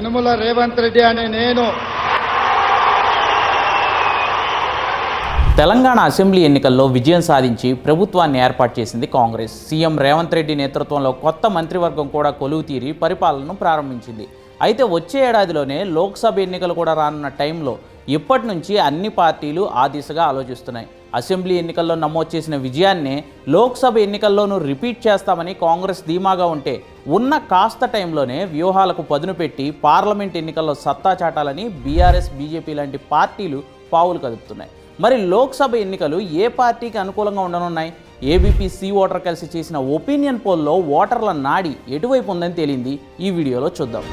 యనుమల రేవంత్ రెడ్డి అనే నేను. తెలంగాణ అసెంబ్లీ ఎన్నికల్లో విజయం సాధించి ప్రభుత్వాన్ని ఏర్పాటు చేసింది కాంగ్రెస్. సీఎం రేవంత్ రెడ్డి నేతృత్వంలో కొత్త మంత్రివర్గం కూడా కొలువు తీరి పరిపాలనను ప్రారంభించింది. అయితే వచ్చే ఏడాదిలోనే లోక్సభ ఎన్నికలు కూడా రానున్న టైంలో ఇప్పటి నుంచి అన్ని పార్టీలు ఆ దిశగా ఆలోచిస్తున్నాయి. అసెంబ్లీ ఎన్నికల్లో నమోదు చేసిన విజయాన్నే లోక్సభ ఎన్నికల్లోనూ రిపీట్ చేస్తామని కాంగ్రెస్ ధీమాగా ఉంటే ఉన్న కాస్త టైంలోనే వ్యూహాలకు పదును పెట్టి పార్లమెంట్ ఎన్నికల్లో సత్తా చాటాలని బీఆర్ఎస్ బీజేపీ లాంటి పార్టీలు పావులు కదుపుతున్నాయి. మరి లోక్సభ ఎన్నికలు ఏ పార్టీకి అనుకూలంగా ఉండనున్నాయి? ఏబీపీ సి ఓటర్ కలిసి చేసిన ఒపీనియన్ పోల్లో ఓటర్ల నాడి ఎటువైపు ఉందని తేలింది? ఈ వీడియోలో చూద్దాం.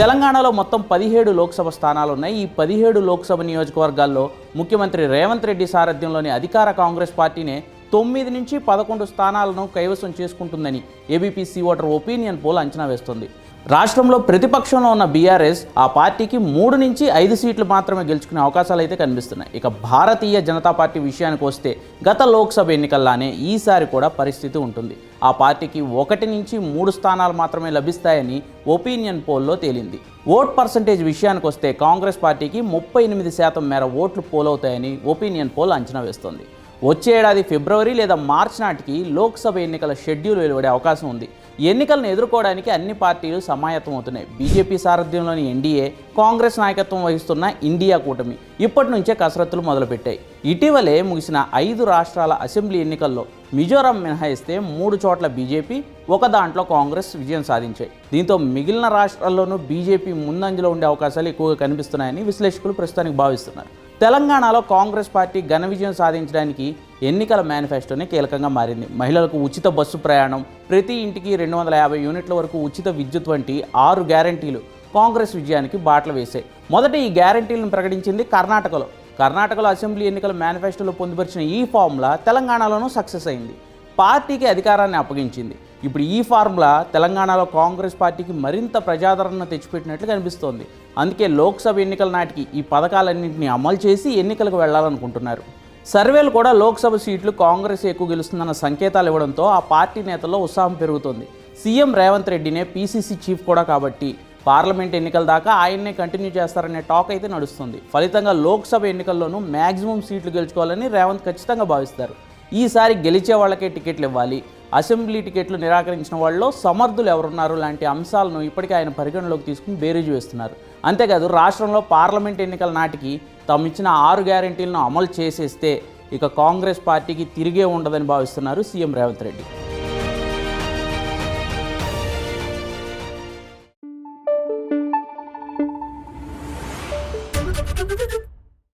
తెలంగాణలో మొత్తం పదిహేడు లోక్సభ స్థానాలు ఉన్నాయి ఈ పదిహేడు లోక్సభ నియోజకవర్గాల్లో ముఖ్యమంత్రి రేవంత్ రెడ్డి సారథ్యంలోని అధికార కాంగ్రెస్ పార్టీనే తొమ్మిది నుంచి పదకొండు స్థానాలను కైవసం చేసుకుంటుందని ఏబీపీసీ ఓటర్ ఒపీనియన్ పోల్ అంచనా వేస్తుంది. రాష్ట్రంలో ప్రతిపక్షంలో ఉన్న బీఆర్ఎస్ ఆ పార్టీకి మూడు నుంచి ఐదు సీట్లు మాత్రమే గెలుచుకునే అవకాశాలు అయితే కనిపిస్తున్నాయి. ఇక భారతీయ జనతా పార్టీ విషయానికి వస్తే గత లోక్సభ ఎన్నికల్లానే ఈసారి కూడా పరిస్థితి ఉంటుంది. ఆ పార్టీకి ఒకటి నుంచి మూడు స్థానాలు మాత్రమే లభిస్తాయని ఒపీనియన్ పోల్లో తేలింది. ఓట్ పర్సంటేజ్ విషయానికి వస్తే కాంగ్రెస్ పార్టీకి ముప్పై ఎనిమిది శాతం మేర ఓట్లు పోలవుతాయని ఒపీనియన్ పోల్ అంచనా వేస్తోంది. వచ్చే ఏడాది ఫిబ్రవరి లేదా మార్చ్ నాటికి లోక్సభ ఎన్నికల షెడ్యూల్ వెలువడే అవకాశం ఉంది. ఎన్నికలను ఎదుర్కోవడానికి అన్ని పార్టీలు సమాయత్తమవుతున్నాయి బీజేపీ సారథ్యంలోని ఎన్డీఏ కాంగ్రెస్ నాయకత్వం వహిస్తున్న ఇండియా కూటమి ఇప్పటి నుంచే కసరత్తులు మొదలుపెట్టాయి. ఇటీవలే ముగిసిన ఐదు రాష్ట్రాల అసెంబ్లీ ఎన్నికల్లో మిజోరాం మినహాయిస్తే మూడు చోట్ల బీజేపీ ఒక దాంట్లో కాంగ్రెస్ విజయం సాధించాయి. దీంతో మిగిలిన రాష్ట్రాల్లోనూ బీజేపీ ముందంజలో ఉండే అవకాశాలు ఎక్కువగా కనిపిస్తున్నాయని విశ్లేషకులు ప్రస్తుతానికి భావిస్తున్నారు. తెలంగాణలో కాంగ్రెస్ పార్టీ ఘన విజయం సాధించడానికి ఎన్నికల మేనిఫెస్టోనే కీలకంగా మారింది. మహిళలకు ఉచిత బస్సు ప్రయాణం ప్రతి ఇంటికి రెండు వందల యాభై యూనిట్ల వరకు ఉచిత విద్యుత్ వంటి ఆరు గ్యారంటీలు కాంగ్రెస్ విజయానికి బాటలు వేశాయి. మొదట ఈ గ్యారంటీలను ప్రకటించింది కర్ణాటకలో. కర్ణాటకలో అసెంబ్లీ ఎన్నికల మేనిఫెస్టోలో పొందుపరిచిన ఈ ఫార్ములా తెలంగాణలోనూ సక్సెస్ అయింది. పార్టీకి అధికారాన్ని అప్పగించింది. ఇప్పుడు ఈ ఫార్ములా తెలంగాణలో కాంగ్రెస్ పార్టీకి మరింత ప్రజాదరణ తెచ్చిపెట్టినట్లు కనిపిస్తోంది. అందుకే లోక్సభ ఎన్నికల నాటికి ఈ పథకాలన్నింటినీ అమలు చేసి ఎన్నికలకు వెళ్ళాలనుకుంటున్నారు సర్వేలు కూడా లోక్సభ సీట్లు కాంగ్రెస్ ఎక్కువ గెలుస్తుందన్న సంకేతాలు ఇవ్వడంతో ఆ పార్టీ నేతల్లో ఉత్సాహం పెరుగుతోంది. సీఎం రేవంత్ రెడ్డినే పీసీసీ చీఫ్ కూడా కాబట్టి పార్లమెంట్ ఎన్నికల దాకా ఆయన్నే కంటిన్యూ చేస్తారనే టాక్ అయితే నడుస్తుంది. ఫలితంగా లోక్సభ ఎన్నికల్లోనూ మ్యాక్సిమం సీట్లు గెలుచుకోవాలని రేవంత్ ఖచ్చితంగా భావిస్తారు. ఈసారి గెలిచే వాళ్ళకే టికెట్లు ఇవ్వాలి అసెంబ్లీ టికెట్లు నిరాకరించిన వాళ్ళలో సమర్థులు ఎవరున్నారు లాంటి అంశాలను ఇప్పటికే ఆయన పరిగణలోకి తీసుకుని బేరీజు వేస్తున్నారు అంతేకాదు రాష్ట్రంలో పార్లమెంట్ ఎన్నికల నాటికి తాము ఇచ్చిన ఆరు గ్యారంటీలను అమలు చేసేస్తే ఇక కాంగ్రెస్ పార్టీకి తిరిగే ఉండదని భావిస్తున్నారు CM Revanth Reddy